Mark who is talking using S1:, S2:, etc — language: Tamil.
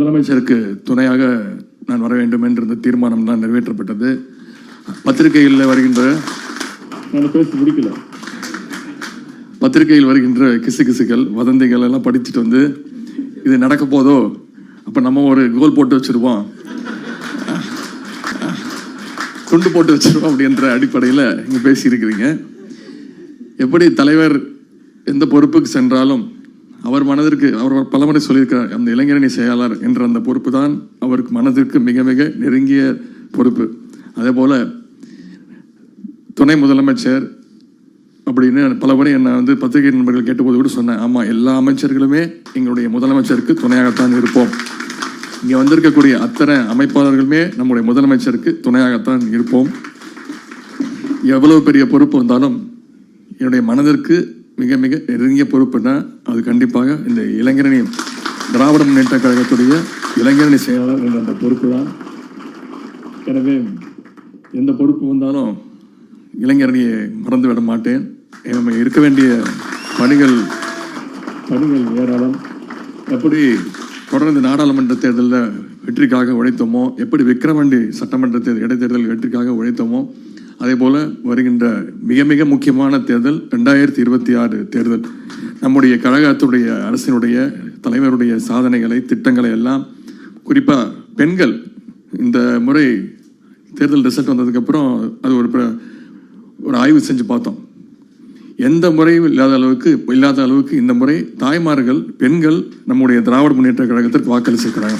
S1: முதலமைச்சருக்கு துணையாக நான் வர வேண்டும் என்ற இந்த தீர்மானம் தான் நிறைவேற்றப்பட்டது. பத்திரிகையில் வருகின்ற பேசி முடிக்கல. பத்திரிகையில் வருகின்ற கிசுகிசுகள் வதந்திகள் எல்லாம் படிச்சுட்டு வந்து இது நடக்க போதோ? அப்போ நம்ம ஒரு கோல் போட்டு வச்சிருவோம். துண்டு போட்டு வச்சிருவோம் அப்படின்ற அடிப்படையில் இங்கே பேசியிருக்கிறீங்க. எப்படி தலைவர் எந்த பொறுப்புக்கு சென்றாலும் அவர் மனதிற்கு அவர் பலமுறை சொல்லியிருக்கிறார் அந்த இளைஞரணி செயலாளர் என்ற அந்த பொறுப்பு தான் அவருக்கு மனதிற்கு மிக மிக நெருங்கிய பொறுப்பு. அதே போல் துணை முதலமைச்சர் அப்படின்னு பலமுறை என்னை வந்து பத்திரிகை நண்பர்கள் கேட்டபோது கூட சொன்னேன் ஆமாம் எல்லா அமைச்சர்களுமே எங்களுடைய முதலமைச்சருக்கு துணையாகத்தான் இருப்போம். இங்கே வந்திருக்கக்கூடிய அத்தனை அமைப்பாளர்களுமே நம்முடைய முதலமைச்சருக்கு துணையாகத்தான் இருப்போம். எவ்வளவு பெரிய பொறுப்பு வந்தாலும் என்னுடைய மனதிற்கு மிக மிக நெருங்கிய பொறுப்புன்னா அது கண்டிப்பாக இந்த இளைஞரணி திராவிட முன்னேற்ற கழகத்துடைய இளைஞரணி செயலாளர் என்ற அந்த பொறுப்பு தான் எனவே எந்த பொறுப்பு வந்தாலும் இளைஞரணியை மறந்து விட மாட்டேன். நம்ம இருக்க வேண்டிய பணிகள் பணிகள் ஏராளம். எப்படி தொடர்ந்து நாடாளுமன்ற தேர்தலில் வெற்றிக்காக உழைத்தோமோ எப்படி விக்கிரவாண்டி சட்டமன்ற தேர்தல் இடைத்தேர்தல் வெற்றிக்காக உழைத்தோமோ அதே போல் வருகின்ற மிக மிக முக்கியமான தேர்தல் ரெண்டாயிரத்தி இருபத்தி ஆறு தேர்தல். நம்முடைய கழகத்துடைய அரசினுடைய தலைவருடைய சாதனைகளை திட்டங்களை எல்லாம் குறிப்பாக பெண்கள் இந்த முறை தேர்தல் ரிசல்ட் வந்ததுக்கப்புறம் அது ஒரு ஒரு ஆய்வு செஞ்சு பார்த்தோம். எந்த முறையும் இல்லாத அளவுக்கு இல்லாத அளவுக்கு இந்த முறை தாய்மார்கள் பெண்கள் நம்முடைய திராவிட முன்னேற்ற கழகத்திற்கு வாக்களிச்சிருக்கிறாங்க.